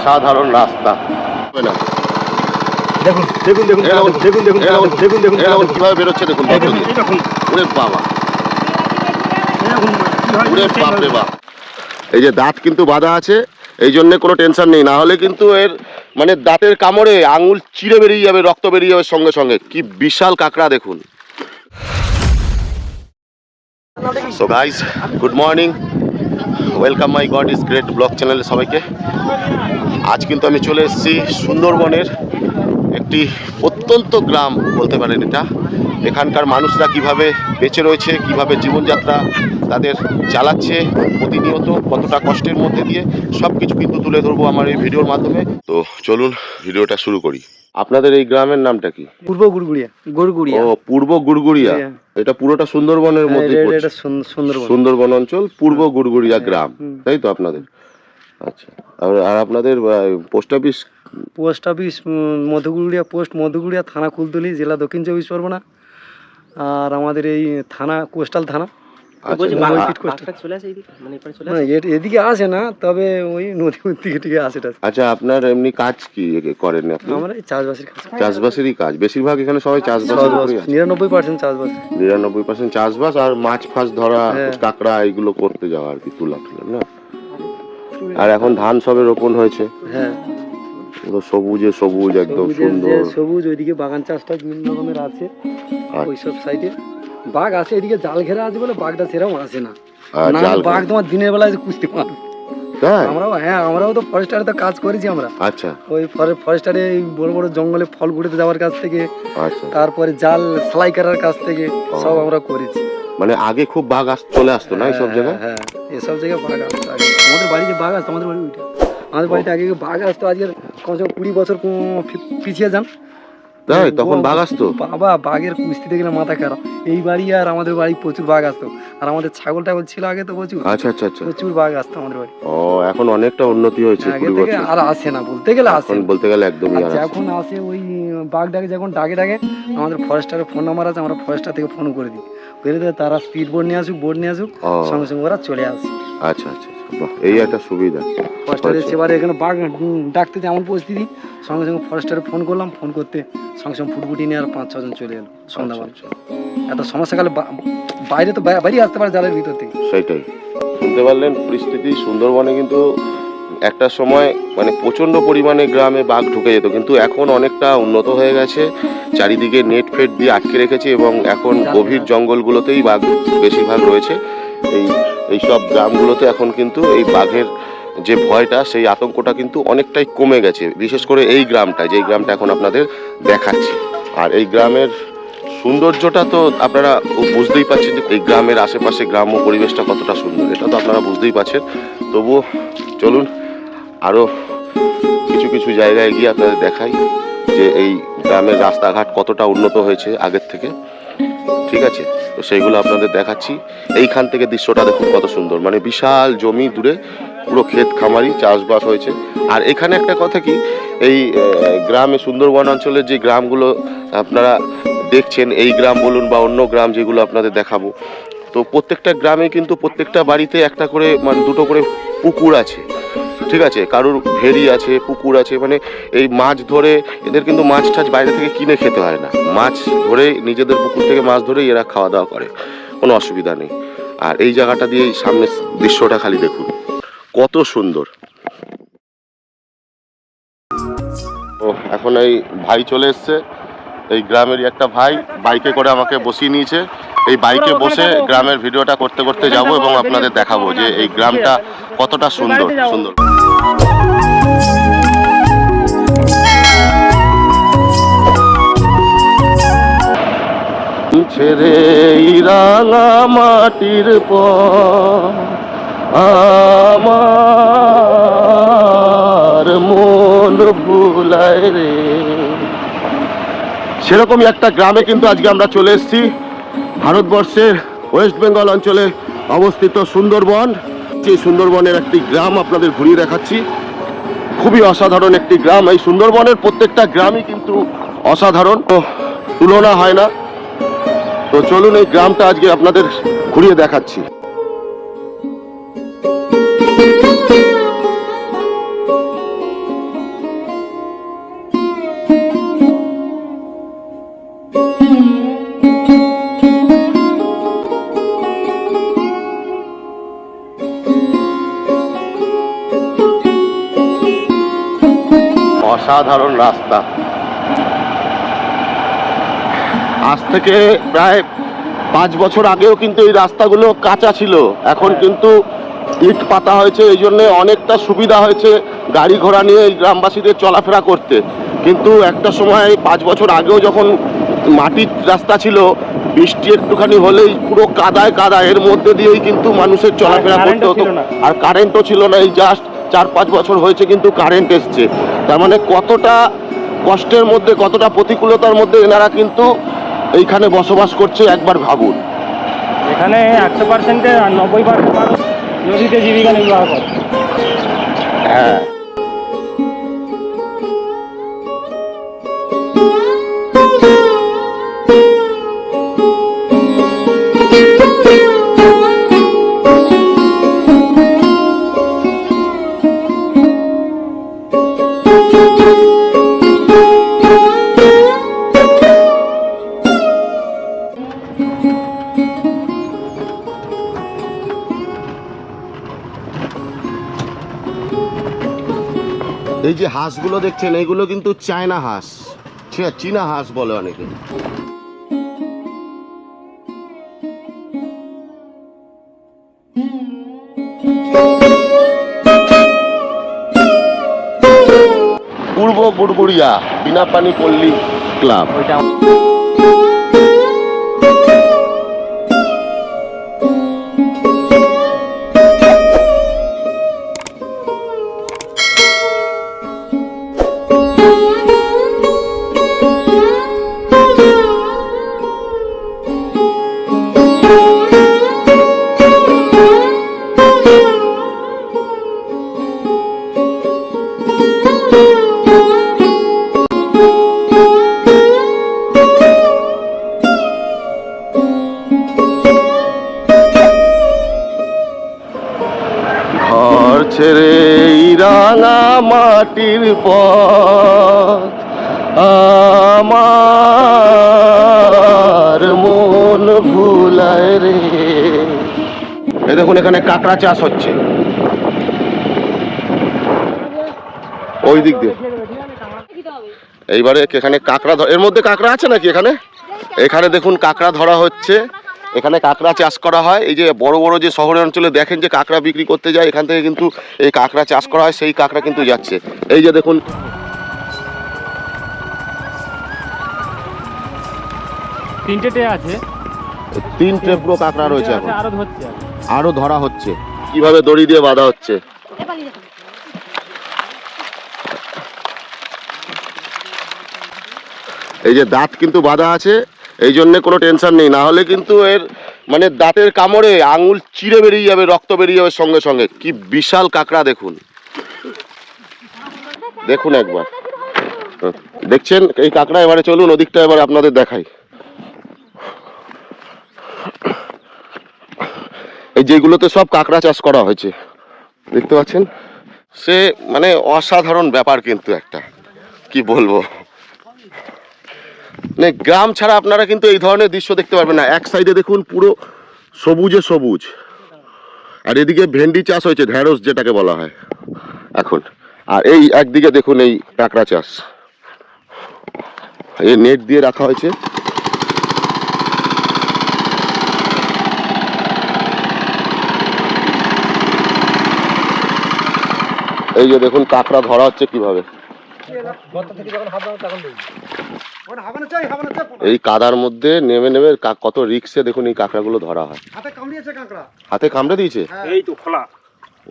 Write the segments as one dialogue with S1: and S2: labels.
S1: অসাধারণ রাস্তা। হবে না।
S2: দেখুন দেখুন দেখুন
S1: এই দেখুন,
S2: দেখুন দেখুন
S1: দেখুন,
S2: দেখুন দেখুন
S1: এই দেখুন। কীভাবে বেরোচ্ছে দেখুন বাবা বাপ। এই যে দাঁত কিন্তু বাঁধা আছে এই জন্য কোনো টেনশন নেই। না হলে কিন্তু এর মানে দাঁতের কামড়ে আঙুল চিড়ে বেরিয়ে যাবে রক্ত বেরিয়ে যাবে সঙ্গে সঙ্গে। কি বিশাল কাঁকড়া দেখুন। So guys good morning welcome my god is great vlog চ্যানেলে সবাইকে। আজ কিন্তু আমি চলে এসেছি সুন্দরবনের একটি অত্যন্ত গ্রাম বলতে পারেন এটা। এখানকার মানুষরা কীভাবে বেঁচে রয়েছে কীভাবে জীবনযাত্রা তাদের চালাচ্ছে প্রতিনিয়ত কতটা কষ্টের মধ্যে দিয়ে সব কিছু কিন্তু তুলে ধরবো আমার এই ভিডিওর মাধ্যমে। তো চলুন ভিডিওটা শুরু করি। আপনাদের এই গ্রামের নামটা কি?
S2: পূর্ব গুড়গুড়িয়া গুড়গুড়িয়া।
S1: ও পূর্ব গুড়গুড়িয়া।
S2: হ্যাঁ।
S1: এটা পুরোটা সুন্দরবনের মধ্যে
S2: সুন্দরবন।
S1: সুন্দরবন অঞ্চল পূর্ব গুড়গুড়িয়া গ্রাম। তাই তো আপনাদের? আচ্ছা। আর আর আপনাদের post office
S2: post office Madhuguria post Madhuguria থানা কুলতলি জেলা দক্ষিণ চব্বিশ পরগনা। আর আমাদের এই থানা কোস্টাল থানা।
S1: আচ্ছা।
S3: এদিকে? মানে আসে?
S2: এদিকে আসে না তবে ওই নদীর দিকে টিকে আসে
S1: আচ্ছা আপনার এমনি কাজ কি করেন আপনি?
S2: আমরা এই চাষবাসের কাজ।
S1: চাষবাসেরই কাজ। বেশিরভাগ এখানে সবাই চাষবাস
S2: চাষবাস নিরানব্বই পার্সেন্ট চাষবাস।
S1: নিরানব্বই পার্সেন্ট চাষবাস আর মাছ ফাছ ধরা
S2: হ্যাঁ।
S1: কাঁকড়া এগুলো করতে যাওয়া আর কি তুলা তুলা না? আর এখন ধান সবে রোপণ হয়েছে।
S2: হ্যাঁ।
S1: পুরো সবুজে সবুজ একদম সুন্দর।
S2: সবুজ ওইদিকে বাগান চাষটা বিভিন্ন রকমের আছে। ওইসব সাইডে বাঘ আছে এদিকে জাল ঘেরা আছে বলে বাঘটা সেরকম আসে না। বাঘ তোমার দিনের বেলায় কুস্তি মারবে আমরাও হ্যাঁ আমরাও তো ফরেস্টারে তো কাজ করেছি আমরা।
S1: আচ্ছা।
S2: ওই ফরেস্টারে বড় বড় জঙ্গলে ফল কুড়িতে যাওয়ার কাছ থেকে
S1: আচ্ছা।
S2: তারপরে জাল সেলাই করার কাছ থেকে সব আমরা করেছি।
S1: মানে আগে খুব বাঘ চলে আসতো না এইসব
S2: হ্যাঁ,
S1: জায়গায়?
S2: হ্যাঁ এসব জায়গায় বাঘ আসতো আগে। আমাদের বাড়িতে বাঘ আসতো আমাদের বাড়ি ওইটা। আমাদের বাড়িতে আগে বাঘ আসতো আজকে কমসে কম কুড়ি বছর পিছিয়ে যান।
S1: তাই? তখন বাঘ আসতো?
S2: বাবা বাঘের কুস্তি দেখলে মাথা খারাপ। এই বাড়ি আর আমাদের বাড়ি প্রচুর বাঘ আসতো। আর আমাদের ছাগল টাগল ছিল আগে তো প্রচুর।
S1: আচ্ছা আচ্ছা আচ্ছা।
S2: প্রচুর বাঘ আসতো আমাদের বাড়ি।
S1: ও এখন অনেকটা উন্নতি হয়েছে
S2: আগে থেকে আর আসে না বলতে গেলে আসে
S1: বলতে গেলে একদমই
S2: আর
S1: আসে
S2: আসে ওই বাঘ ডাকে যখন ডাকে ডাকে আমাদের ফরেস্টারের ফোন নাম্বার আছে আমরা ফরেস্টার থেকে ফোন করে দিই। করে দিয়ে তারা স্পিড বোর্ড নিয়ে আসুক বোর্ড নিয়ে আসুক সঙ্গে সঙ্গে ওরা চলে আসে।
S1: আচ্ছা আচ্ছা আচ্ছা। এই একটা সুবিধা।
S2: ফরেস্টারের
S1: আচ্ছা।
S2: সেবারে এখানে বাঘ ডাকতে যেমন পরিস্থিতি সঙ্গে সঙ্গে ফরেস্টারে ফোন করলাম ফোন করতে সঙ্গে সঙ্গে ফুটফুটি নিয়ে আর পাঁচ ছজন চলে এলো সন্ধ্যাবেলা।
S1: আচ্ছা।
S2: এত সমস্যাকালে বাইরে তো বাইরে আসতে পারে জালের ভিতর থেকে।
S1: সেটাই। শুনতে পারলেন পরিস্থিতি সুন্দরবনে কিন্তু একটা সময় মানে প্রচণ্ড পরিমাণে গ্রামে বাঘ ঢুকে যেত, কিন্তু এখন অনেকটা উন্নত হয়ে গেছে। চারিদিকে নেট ফেট দিয়ে আটকে রেখেছে এবং এখন গভীর জঙ্গলগুলোতেই বাঘ বেশিরভাগ রয়েছে। এই এই সব গ্রামগুলোতে এখন কিন্তু এই বাঘের যে ভয়টা, সেই আতঙ্কটা কিন্তু অনেকটাই কমে গেছে। বিশেষ করে এই গ্রামটা যেই গ্রামটা এখন আপনাদের দেখাচ্ছি। আর এই গ্রামের সৌন্দর্যটা তো আপনারা বুঝতেই পারছেন যে এই গ্রামের আশেপাশে গ্রাম্য পরিবেশটা কতটা সুন্দর। এটা তো আপনারা বুঝতেই পারছেন। তবুও চলুন আরও কিছু কিছু জায়গায় গিয়ে আপনাদের দেখাই যে এই গ্রামের রাস্তাঘাট কতটা উন্নত হয়েছে আগের থেকে। ঠিক আছে? তো সেইগুলো আপনাদের দেখাচ্ছি। এইখান থেকে দৃশ্যটা দেখুন কত সুন্দর। মানে বিশাল জমি দূরে পুরো ক্ষেত খামারি চাষবাস হয়েছে। আর এখানে একটা কথা কি, এই গ্রামে সুন্দরবন অঞ্চলের যে গ্রামগুলো আপনারা দেখছেন, এই গ্রাম বলুন বা অন্য গ্রাম যেগুলো আপনাদের দেখাবো, তো প্রত্যেকটা গ্রামে কিন্তু প্রত্যেকটা বাড়িতে একটা করে মানে দুটো করে পুকুর আছে। ঠিক আছে কারোর ভেরি আছে পুকুর আছে মানে এই মাছ ধরে এদের কিন্তু মাছ টাছ বাইরে থেকে কিনে খেতে হয় না। মাছ ধরে নিজেদের পুকুর থেকে মাছ ধরেই এরা খাওয়া দাওয়া করে কোনো অসুবিধা নেই। আর এই জায়গাটা দিয়ে সামনে দৃশ্যটা খালি দেখুন কত সুন্দর। ও এখন এই ভাই চলে এসছে এই গ্রামেরই একটা ভাই বাইকে করে আমাকে বসিয়ে নিয়েছে। এই বাইকে বসে গ্রামের ভিডিওটা করতে করতে যাব এবং আপনাদের দেখাবো যে এই গ্রামটা কতটা সুন্দর সুন্দর। ছেড়ে এই রাঙা মাটির আমার মন ভুলায় রে। সেরকমই একটা গ্রামে কিন্তু আজকে আমরা চলে এসেছি, ভারতবর্ষের ওয়েস্ট বেঙ্গল অঞ্চলে অবস্থিত সুন্দরবন। সেই সুন্দরবনের একটি গ্রাম আপনাদের ঘুরিয়ে দেখাচ্ছি, খুবই অসাধারণ একটি গ্রাম। এই সুন্দরবনের প্রত্যেকটা গ্রামই কিন্তু অসাধারণ তুলনা হয় না। তো চলুন এই গ্রামটা আজকে আপনাদের ঘুরিয়ে দেখাচ্ছি। অসাধারণ রাস্তা। আজ থেকে প্রায় পাঁচ বছর আগেও কিন্তু এই রাস্তাগুলো কাঁচা ছিল। এখন কিন্তু ইট পাতা হয়েছে এই জন্য অনেকটা সুবিধা হয়েছে গাড়ি ঘোড়া নিয়ে এই গ্রামবাসীদের চলাফেরা করতে। কিন্তু একটা সময় পাঁচ বছর আগেও যখন মাটির রাস্তা ছিল বৃষ্টি একটুখানি হলেই পুরো কাদায় কাদা এর মধ্যে দিয়েই কিন্তু মানুষের চলাফেরা করতে হতো। আর কারেন্টও ছিল না এই জাস্ট চার পাঁচ বছর হয়েছে কিন্তু কারেন্ট এসছে। তার মানে কতটা কষ্টের মধ্যে কতটা প্রতিকূলতার মধ্যে এনারা কিন্তু এইখানে বসবাস করছে একবার ভাবুন।
S3: এখানে একশো পার্সেন্টে নব্বই পার্সেন্ট মানুষ নদীতে জীবিকা নির্বাহ করে।
S1: হ্যাঁ। এই যে হাঁসগুলো দেখছেন এইগুলো কিন্তু চায়না হাঁস। ঠিক আছে, চীনা হাঁস বলে অনেকে। পূর্ব গুড়গুড়িয়া বিনাপানি পল্লী ক্লাব। মাটির পথ আমার মন ভুলায় রে। এই দেখুন, এখানে কাঁকড়া চাষ হচ্ছে। ওই দিক দিয়ে। এইবারে এখানে কাঁকড়া এর মধ্যে কাঁকড়া আছে নাকি এখানে? এখানে দেখুন, কাঁকড়া ধরা হচ্ছে। এখানে কাঁকড়া চাষ করা হয়। এই যে বড় বড় যে শহরের অঞ্চলে দেখেন যে কাঁকড়া বিক্রি করতে যায় এখান থেকে কিন্তু এই কাঁকড়া চাষ করা হয় সেই কাঁকড়া কিন্তু যাচ্ছে। এই যে দেখুন।
S3: তিনটে টে আছে।
S1: তিনটে পুরো কাঁকড়া রয়েছে এখন। আরও ধরা হচ্ছে। কীভাবে দড়ি দিয়ে বাঁধা হচ্ছে? এই যে দাঁত কিন্তু বাঁধা আছে। এই জন্য কোনো টেনশন নেই। না হলে কিন্তু এর মানে দাঁতের কামড়ে আঙুল চিড়ে বেরিয়ে যাবে, রক্ত বেরিয়ে যাবে সঙ্গে সঙ্গে। কি বিশাল কাঁকড়া দেখুন। দেখুন একবার। হুম। দেখছেন? এই কাঁকড়া এবারে চলুন, ওদিকটা এবার আপনাদের দেখাই। এই যেগুলোতে সব কাঁকড়া চাষ করা হয়েছে, দেখতে পাচ্ছেন? সে মানে অসাধারণ ব্যাপার কিন্তু একটা। কি বলব? মানে গ্রাম ছাড়া আপনারা কিন্তু এই ধরনের দৃশ্য দেখতে পারবেন না। এক সাইডে দেখুন পুরো সবুজে সবুজ। আর এদিকে ভেন্ডি চাষ হয়েছে ঢেঁড়স যেটাকে বলা হয়। এখন। আর এই একদিকে দেখুন এই কাঁকড়া চাষ। এই নেট দিয়ে রাখা হয়েছে। এই যে দেখুন কাঁকড়া ধরা হচ্ছে কীভাবে। এই কাদার মধ্যে নেমে নেমে কত রিক্সে দেখুন এই কাঁকড়াগুলো ধরা হয়।
S2: হাতে কামড়িয়েছে কাঁকড়া।
S1: হাতে কামড়ে দিয়েছে?
S3: এই তো খোলা।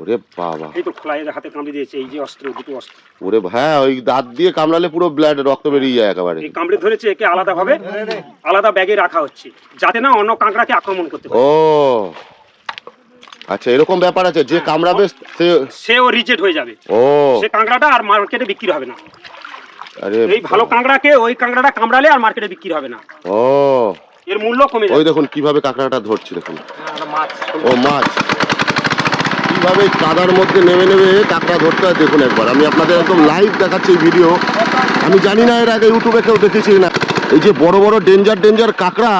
S1: ওরে বাবা।
S3: এই তো খোলা এই হাতে কামড়ে দিয়েছে এই যে অস্ত্র দুটো অস্ত্র।
S1: ওরে হ্যাঁ ওই দাঁত দিয়ে কামড়ালে পুরো ব্লাড রক্ত বেরিয়ে যায় একেবারে।
S3: এই কামড়ে ধরেছে একে আলাদা ভাবে আলাদা ব্যাগে রাখা হচ্ছে যাতে না অন্য কাঁকড়াকে আক্রমণ করতে পারে।
S1: ও। আচ্ছা এরকম ব্যাপার আছে যে কামড়াবে সে
S3: সেও রিজেক্ট হয়ে যাবে।
S1: ও।
S3: সে কাঁকড়াটা আর মার্কেটে বিক্রি হবে না।
S1: আরে
S3: এই ভালো কাঁকড়াকে ওই কাঁকড়াটা কামড়ালে আর মার্কেটে বিক্রি হবে না।
S1: ও।
S3: এর মূল্য কমে
S1: ওই দেখুন কীভাবে কাঁকড়াটা ধরছে দেখুন।
S3: মাছ।
S1: ও মাছ। কীভাবে কাদার মধ্যে নেমে নেমে কাঁকড়া ধরতে হয় দেখুন একবার। আমি আপনাদের একদম লাইভ দেখাচ্ছি এই ভিডিও আমি জানি না এর আগে ইউটিউবে কেউ দেখেছি না এই যে বড় বড় ডেঞ্জার ডেঞ্জার কাঁকড়া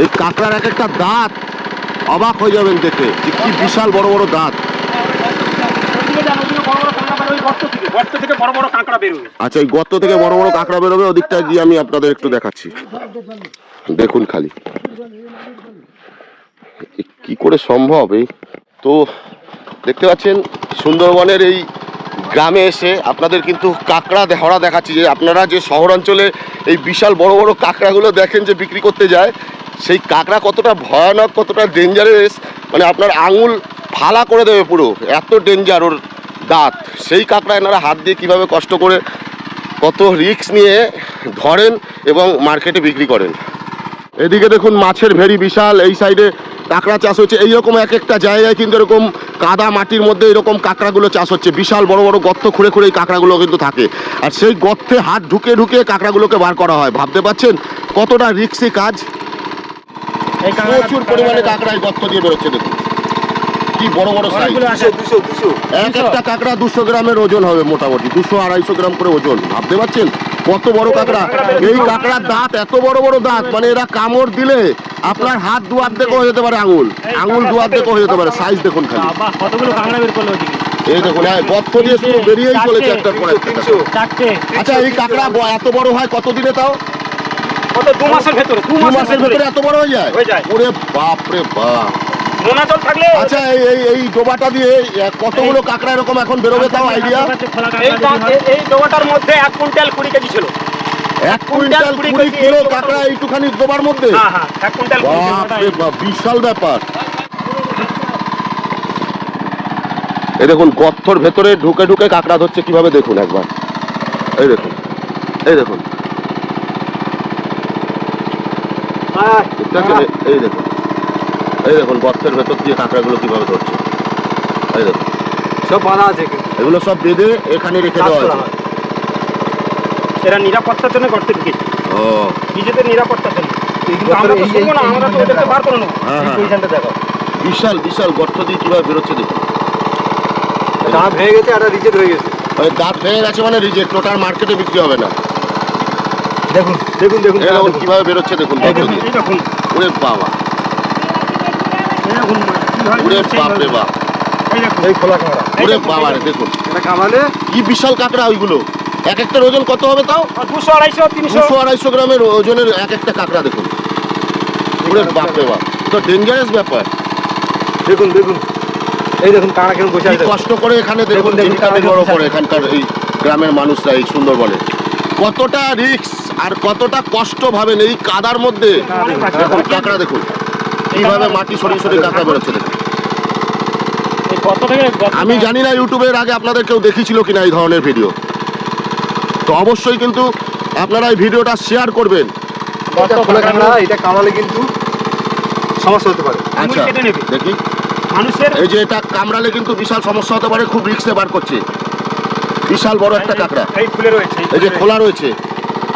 S1: এই কাঁকড়ার এক একটা দাঁত অবাক হয়ে যাবেন দেখে যে কি বিশাল বড় বড় দাঁত। আচ্ছা এই গর্ত থেকে বড় বড় কাঁকড়া বেরোবে, ওদিকটা গিয়ে আমি আপনাদের একটু দেখাচ্ছি। দেখুন খালি। কি করে সম্ভব এই? তো দেখতে পাচ্ছেন, সুন্দরবনের এই গ্রামে এসে আপনাদের কিন্তু কাঁকড়া ধরা দেখাচ্ছি যে আপনারা যে শহরাঞ্চলে এই বিশাল বড় বড় কাঁকড়াগুলো দেখেন যে বিক্রি করতে যায়, সেই কাঁকড়া কতটা ভয়ানক, কতটা ডেঞ্জারাস মানে আপনার আঙুল ফালা করে দেবে পুরো, এত ডেঞ্জার ওর দাঁত সেই কাঁকড়া এনারা হাত দিয়ে কীভাবে কষ্ট করে কত রিক্স নিয়ে ধরেন এবং মার্কেটে বিক্রি করেন। এদিকে দেখুন মাছের ভেরি বিশাল এই সাইডে কাঁকড়া চাষ হচ্ছে। এইরকম এক একটা জায়গায় কিন্তু এরকম কাদা মাটির মধ্যে এরকম কাঁকড়াগুলো চাষ হচ্ছে। বিশাল বড় বড় গর্ত খুঁড়ে খুঁড়ে এই কাঁকড়াগুলো কিন্তু থাকে। আর সেই গর্তে হাত ঢুকে ঢুকে কাঁকড়াগুলোকে বার করা হয়। ভাবতে পারছেন কতটা রিক্সি কাজ? প্রচুর পরিমাণে কাঁকড়ায় গর্ত দিয়ে বেরোচ্ছে দেখুন। কি বড় বড় সাইজ এক একটা কাঁকড়া দুশো গ্রামের ওজন হবে মোটামুটি দুশো আড়াইশো গ্রাম করে ওজন ভাবতে পারছেন? কত বড় কাঁকড়া? এই কাঁকড়ার দাঁত এত বড় বড় দাঁত মানে এরা কামড় দিলে আপনার হাত দু অর্ধেক হয়ে যেতে পারে আঙুল। আঙুল দু অর্ধেক হয়ে যেতে পারে সাইজ দেখুন খালি।
S3: কতগুলো কাঁকড়া বের করল
S1: এই দেখুন হ্যাঁ গর্ত দিয়ে শুধু বেরিয়েই চলেছে একটার পর একটা
S3: চারটে
S1: আচ্ছা এই কাঁকড়া এত বড় হয় কত দিনে তাও?
S3: কত দু মাসের ভেতরে দু
S1: দু মাসের ভেতরে। এত বড় হয়ে যায়?
S3: হয়ে যায়।
S1: ওরে বাপ রে বাপ।
S3: নোনা জল থাকলে
S1: আচ্ছা এই এই এই ডোবাটা দিয়ে এ, কতগুলো কাঁকড়া এরকম এখন বেরোবে তাও আইডিয়া
S3: এই ডোবাটার মধ্যে এক কুইন্টাল কুড়ি কেজি ছিল।
S1: এক কুইন্টাল কুড়ি কিলো কাঁকড়া এইটুখানি ডোবার মধ্যে?
S3: হ্যাঁ হ্যাঁ
S1: বিশাল ব্যাপার। এই দেখুন গর্তর ভেতরে ঢুকে ঢুকে কাঁকড়া ধরছে কীভাবে দেখুন একবার? এই দেখুন এই দেখুন।
S3: হ্যাঁ,
S1: এই দেখুন। এই দেখুন গর্তের ভেতর দিয়ে কাঁকড়াগুলো কীভাবে ধরছে। এই দেখুন।
S2: সব বাঁধা আছে
S1: এগুলো সব বেঁধে এখানে রেখে দেওয়া আছে
S3: এরা নিরাপত্তার জন্য করতে ঢুকেছে
S1: ও।
S3: নিজেদের নিরাপত্তার জন্য। আমরা তো শুনব না আমরা তো ওদেরকে বার করে নেব।
S1: হ্যাঁ হ্যাঁ
S2: পজিশনটা দেখো
S1: বিশাল বিশাল গর্ত দিয়ে কীভাবে বেরোচ্ছে দেখুন।
S2: দাঁত ভেঙে গেছে রিজেক্ট হয়ে গেছে।
S1: ওই দাঁত ভেঙে গেছে মানে রিজেক্ট ওটার মার্কেটে বিক্রি হবে না।
S2: দেখুন দেখুন দেখুন
S1: কীভাবে বেরোচ্ছে দেখুন
S3: এই দেখুন,
S1: দিয়ে।
S3: এই দেখুন।
S1: ওরে বাবা।
S3: দেখুন
S1: ওরে বাপ রে বাপ।
S3: এই দেখুন।
S2: এই খোলা কামড়া
S1: ওরে বাবা রে দেখুন।
S2: এটা কামালে?
S1: কি বিশাল কাঁকড়া ওইগুলো? এক একটার ওজন কত হবে তাও?
S3: দুশো আড়াইশো তিনশো।
S1: দুশো আড়াইশো গ্রামের ওজনের এক একটা কাঁকড়া দেখুন। ওরে বাপ রে বাপ। তো ডেঞ্জারাস ব্যাপার।
S2: দেখুন দেখুন। এই দেখুন কাঁড়া কেমন বসে আছে।
S1: কষ্ট করে এখানে দেখুন
S2: কাঁকড়া
S1: নির্ভর
S2: বিশাল।
S1: করে এখানকার এই গ্রামের মানুষরা এই সুন্দরবনে। কতটা রিক্স আর কতটা কষ্ট ভাবেন এই কাদার মধ্যে। দেখুন কাঁকড়া দেখুন। কীভাবে মাটি সরিয়ে সরিয়ে কাঁকড়া বেরোচ্ছে আমি জানি না ইউটিউবের আগে আপনাদের কেউ দেখিছিল কিনা এই ধরনের ভিডিও তো অবশ্যই কিন্তু আপনারা এই ভিডিওটা শেয়ার করবেন।
S2: এটা কিন্তু সমস্যা হতে পারে।
S1: আচ্ছা দেখি।
S3: মানুষের
S1: এই যে এটা কামড়ালে কিন্তু বিশাল সমস্যা হতে পারে খুব রিক্সে বার করছে। বিশাল বড় একটা কাঁকড়া।
S3: এই ফুলে রয়েছে
S1: এই যে খোলা রয়েছে।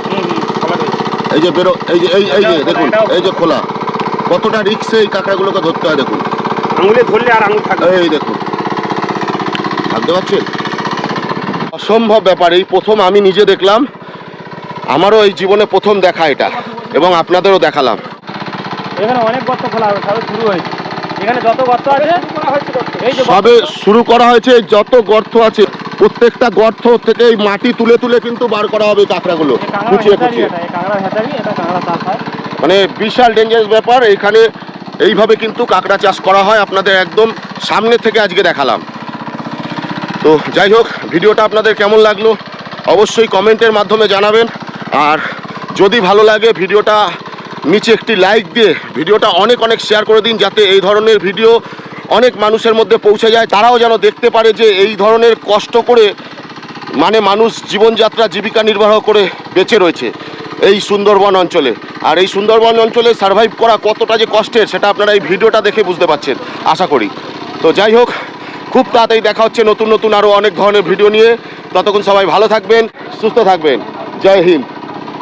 S3: হুম, হুম, খোলা রয়েছে।
S1: এই যে বেরো এই যে এই এই যে দেখুন এই যে খোলা। কতটা রিক্সে এই কাঁকড়াগুলোকে ধরতে হয় দেখুন।
S3: আঙুলে ধরলে আর আঙুল থাকবে
S1: এই দেখুন। ভাবতে পারছেন? অসম্ভব ব্যাপার এই প্রথম আমি নিজে দেখলাম। আমারও এই জীবনে প্রথম দেখা এটা এবং আপনাদেরও দেখালাম।
S3: এখানে অনেক গর্ত খোলা শুরু হয়েছে। এখানে যত গর্ত আছে এই যে
S1: সবে শুরু করা হয়েছে যত গর্ত আছে প্রত্যেকটা গর্ত থেকে এই মাটি তুলে তুলে কিন্তু বার করা হবে কাঁকড়াগুলো কুচিয়ে কুচিয়ে। মানে বিশাল ডেঞ্জারাস ব্যাপার এখানে এইভাবে কিন্তু কাঁকড়া চাষ করা হয় আপনাদের একদম সামনে থেকে আজকে দেখালাম। তো যাই হোক ভিডিওটা আপনাদের কেমন লাগল অবশ্যই কমেন্টের মাধ্যমে জানাবেন আর যদি ভালো লাগে ভিডিওটা নিচে একটি লাইক দিয়ে ভিডিওটা অনেক অনেক শেয়ার করে দিন যাতে এই ধরনের ভিডিও অনেক মানুষের মধ্যে পৌঁছে যায়। তারাও যেন দেখতে পারে যে এই ধরনের কষ্ট করে মানে মানুষ জীবনযাত্রা জীবিকা নির্বাহ করে বেঁচে রয়েছে এই সুন্দরবন অঞ্চলে। আর এই সুন্দরবন অঞ্চলে সার্ভাইভ করা কতটা যে কষ্টের সেটা আপনারা এই ভিডিওটা দেখে বুঝতে পারছেন, আশা করি। তো যাই হোক, খুব তাড়াতাড়ি দেখা হচ্ছে নতুন নতুন আরও অনেক ধরনের ভিডিও নিয়ে। ততক্ষণ সবাই ভালো থাকবেন, সুস্থ থাকবেন। জয় হিন্দ।